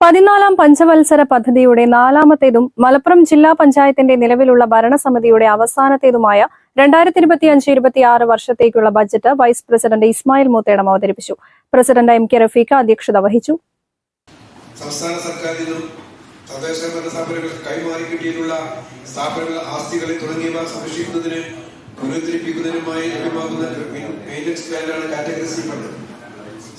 പതിനാലാം പഞ്ചവത്സര പദ്ധതിയുടെ നാലാമത്തേതും മലപ്പുറം ജില്ലാ പഞ്ചായത്തിന്റെ നിലവിലുള്ള ഭരണസമിതിയുടെ അവസാനത്തേതുമായ രണ്ടായിരത്തി ഇരുപത്തി അഞ്ച് ഇരുപത്തി ആറ് വർഷത്തേക്കുള്ള budget vice president Ismail Moothedam അവതരിപ്പിച്ചു. പ്രസിഡന്റ് എം കെ റഫീഖ അധ്യക്ഷത വഹിച്ചു. സംസ്ഥാന സർക്കാരിനും തദ്ദേശ കൈമാറി മെയിന്റനൻസ് പ്ലാനാണ് കാറ്റഗറി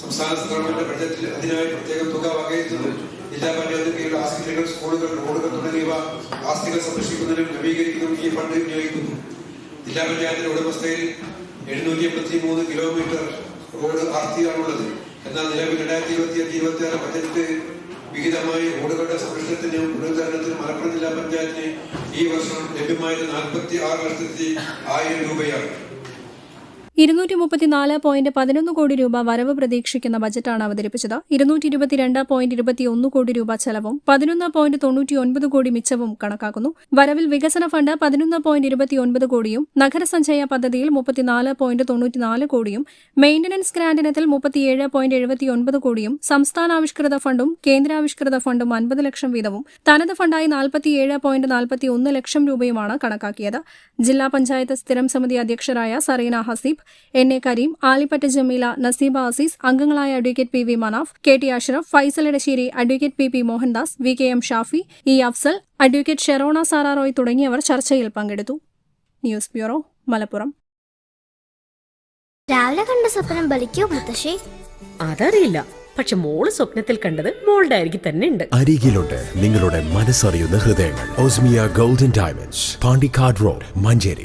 സംസ്ഥാന ഗവൺമെന്റ് ബഡ്ജറ്റിൽ അതിനായി പ്രത്യേക തുക വകയിരുത്തുന്നു. ജില്ലാ പഞ്ചായത്ത് കീഴിലുള്ള ആസ്തികൾ സ്കൂളുകൾ റോഡുകൾ തുടങ്ങിയവ ആസ്തികൾ സംരക്ഷിക്കുന്നതിനും നവീകരിക്കുന്നതിനും ഈ ഫണ്ട് വിനിയോഗിക്കുന്നു ജില്ലാ പഞ്ചായത്തിന്റെ ഉടമസ്ഥയിൽ എഴുന്നൂറ്റി എൺപത്തി മൂന്ന് കിലോമീറ്റർ റോഡ് ആർത്തിയാണുള്ളത് എന്നാൽ നിലവിൽ രണ്ടായിരത്തി ഇരുപത്തി അഞ്ച് ഇരുപത്തി ആറ് ബജറ്റ് വിഹിതമായി റോഡുകളുടെ സംരക്ഷണത്തിനും പുനരുദ്ധാരണത്തിനും മലപ്പുറം ജില്ലാ പഞ്ചായത്തിന് ഈ വർഷം ലഭ്യമായത് നാൽപ്പത്തി ആറ് ലക്ഷത്തി ആയിരം രൂപയാണ്. ഇരുന്നൂറ്റി മുപ്പത്തിനാല് പോയിന്റ് പതിനൊന്ന് കോടി രൂപ വരവ് പ്രതീക്ഷിക്കുന്ന ബജറ്റാണ് അവതരിപ്പിച്ചത്. ഇരുന്നൂറ്റി ഇരുപത്തിരണ്ട് പോയിന്റ് ഇരുപത്തിയൊന്ന് കോടി രൂപ ചെലവും പതിനൊന്ന് പോയിന്റ് തൊണ്ണൂറ്റി ഒൻപത് കോടി മിച്ചവും കണക്കാക്കുന്നു. വരവിൽ വികസന ഫണ്ട് പതിനൊന്ന് പോയിന്റ് ഇരുപത്തിയൊൻപത് കോടിയും നഗരസഞ്ചയ പദ്ധതിയിൽ മുപ്പത്തിനാല് പോയിന്റ് തൊണ്ണൂറ്റിനാല് കോടിയും മെയിന്റനൻസ് ഗ്രാന്റ് ഇനത്തിൽ മുപ്പത്തിയേഴ് പോയിന്റ് എഴുപത്തിയൊൻപത് കോടിയും സംസ്ഥാനാവിഷ്കൃത ഫണ്ടും കേന്ദ്രാവിഷ്കൃത ഫണ്ടും അൻപത് ലക്ഷം വീതവും തനത് ഫണ്ടായി നാൽപ്പത്തിയേഴ് പോയിന്റ് നാൽപ്പത്തിയൊന്ന് ലക്ഷം രൂപയുമാണ് കണക്കാക്കിയത്. ജില്ലാ പഞ്ചായത്ത് സ്ഥിരം സമിതി അധ്യക്ഷരായ സറീന ഹസീബ് എൻ എ കരീം ആലിപ്പറ്റ ജമീല നസീബ അസീസ് അംഗങ്ങളായ advocate P V Manaf K T Ashraf Faisal Edassery advocate P P Mohandas V K M Shafi E Afsal advocate Sherona Sara Roy തുടങ്ങിയവർ ചർച്ചയിൽ പങ്കെടുത്തു. News bureau Malappuram. രാവിലെ കണ്ട സ്വപ്നം ബലിക്കോ മുത്തശ്ശി? അതറിയില്ല. പക്ഷെ മോൾ സ്വപ്നത്തിൽ കണ്ടത് മോളുടെ അരികിൽ തന്നെ ഉണ്ട്. അരികിലുണ്ട് നിങ്ങളുടെ മനസ്സറിയുന്ന ഹൃദയങ്ങൾ. Osmia golden diamonds Pandikkad road Manjeri.